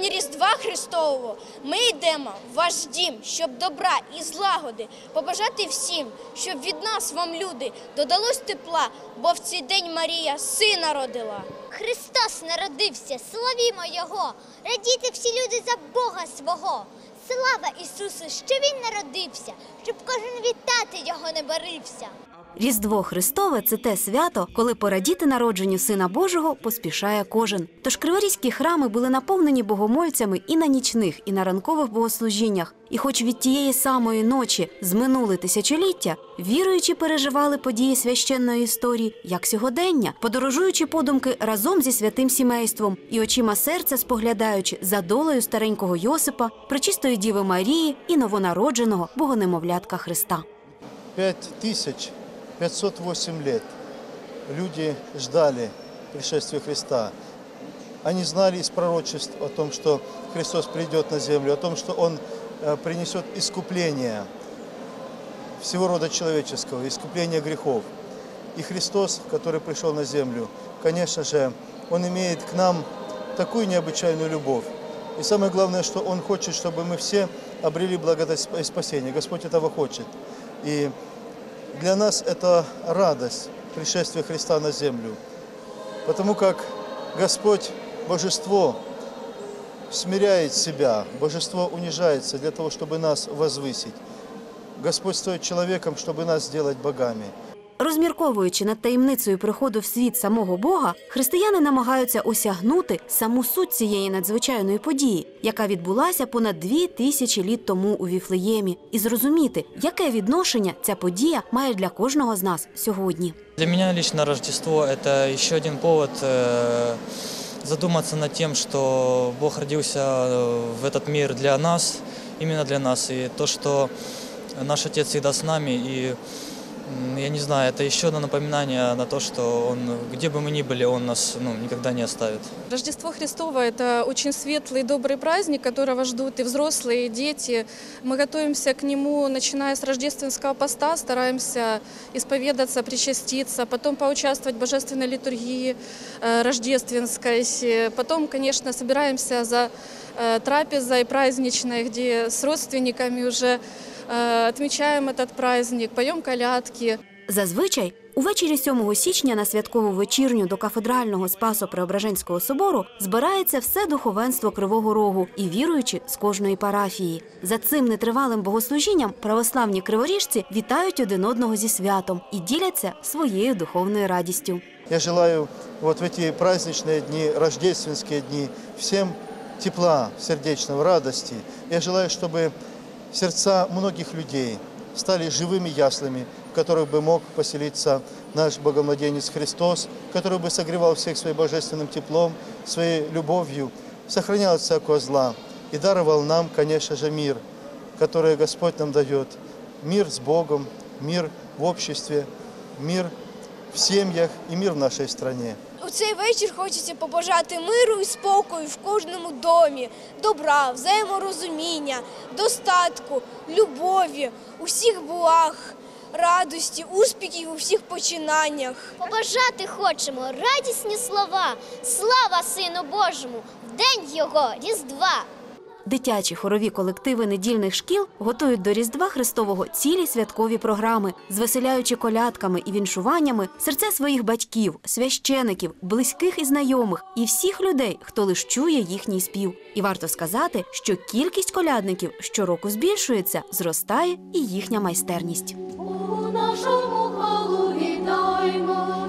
день Різдва Христового ми йдемо в ваш дім, щоб добра і злагоди побажати всім, щоб від нас вам, люди, додалось тепла, бо в цей день Марія сина родила. Христос народився, славімо Його! Радійте всі люди за Бога свого! Слава Ісусу, що Він народився, щоб кожен вітати Його не барився! Різдво Христове це те свято, коли порадіти народженню Сина Божого поспішає кожен. Тож криворізькі храми були наповнені богомольцями і на нічних, і на ранкових богослужіннях. І хоч від тієї самої ночі зминули тисячоліття, віруючі переживали події священної історії як сьогодення, подорожуючи подумки разом зі святим сімейством і очима серця споглядаючи за долею старенького Йосипа, пречистої Діви Марії і новонародженого богонемовлятка Христа. 5508 лет люди ждали пришествия Христа. Они знали из пророчеств о том, что Христос придет на землю, о том, что Он э, принесет искупление всего рода человеческого, искупление грехов. И Христос, который пришел на землю, конечно же, Он имеет к нам такую необычайную любовь. И самое главное, что Он хочет, чтобы мы все обрели благодать и спасение. Господь этого хочет. И для нас это радость пришествия Христа на землю. Потому как Господь, Божество, смиряет себя, Божество унижается для того, чтобы нас возвысить. Господь стоит человеком, чтобы нас сделать богами. Розмірковуючи над таємницею приходу в світ самого Бога, християни намагаються осягнути саму суть цієї надзвичайної події, яка відбулася понад дві тисячі літ тому у Віфлеємі, і зрозуміти, яке відношення ця подія має для кожного з нас сьогодні. Для меня лично Рождество – это еще один повод э, задуматься над тем, что Бог родился э, в этот мир для нас, именно для нас, и то, что наш Отец всегда с нами, и м, я не знаю, это еще одно напоминание на то, что Он, где бы мы ни были, Он нас ну, никогда не оставит. Рождество Христово – это очень светлый, добрый праздник, которого ждут и взрослые, и дети. Мы готовимся к нему, начиная с рождественского поста, стараемся исповедаться, причаститься, потом поучаствовать в божественной литургии э, рождественской. Потом, конечно, собираемся за э, трапезой праздничной, где с родственниками уже э, отмечаем этот праздник, поем колядки. Зазвичай увечері 7 січня на святкову вечірню до кафедрального Спасо-Преображенського собору збирається все духовенство Кривого Рогу і віруючі з кожної парафії. За цим нетривалим богослужінням православні криворіжці вітають один одного зі святом і діляться своєю духовною радістю. Я желаю вот в эти праздничные дни, рождественские дни, всем тепла сердечного, радости. Я желаю, чтобы сердца многих людей стали живыми яслями, в которых бы мог поселиться наш Богомладенец Христос, который бы согревал всех своим божественным теплом, своей любовью, сохранял от всякого зла и даровал нам, конечно же, мир, который Господь нам дает. Мир с Богом, мир в обществе, мир в семьях и мир в нашей стране. У цей вечір хочеться побажати миру і спокою в кожному домі, добра, взаєморозуміння, достатку, любові, усіх благ, радості, успіхів у всіх починаннях. Побажати хочемо радісні слова, слава Сину Божому, в день Його Різдва! Дитячі хорові колективи недільних шкіл готують до Різдва Христового цілі святкові програми, звеселяючи колядками і віншуваннями серця своїх батьків, священиків, близьких і знайомих і всіх людей, хто лиш чує їхній спів. І варто сказати, що кількість колядників щороку збільшується, зростає і їхня майстерність. У нашому халу вітаймо,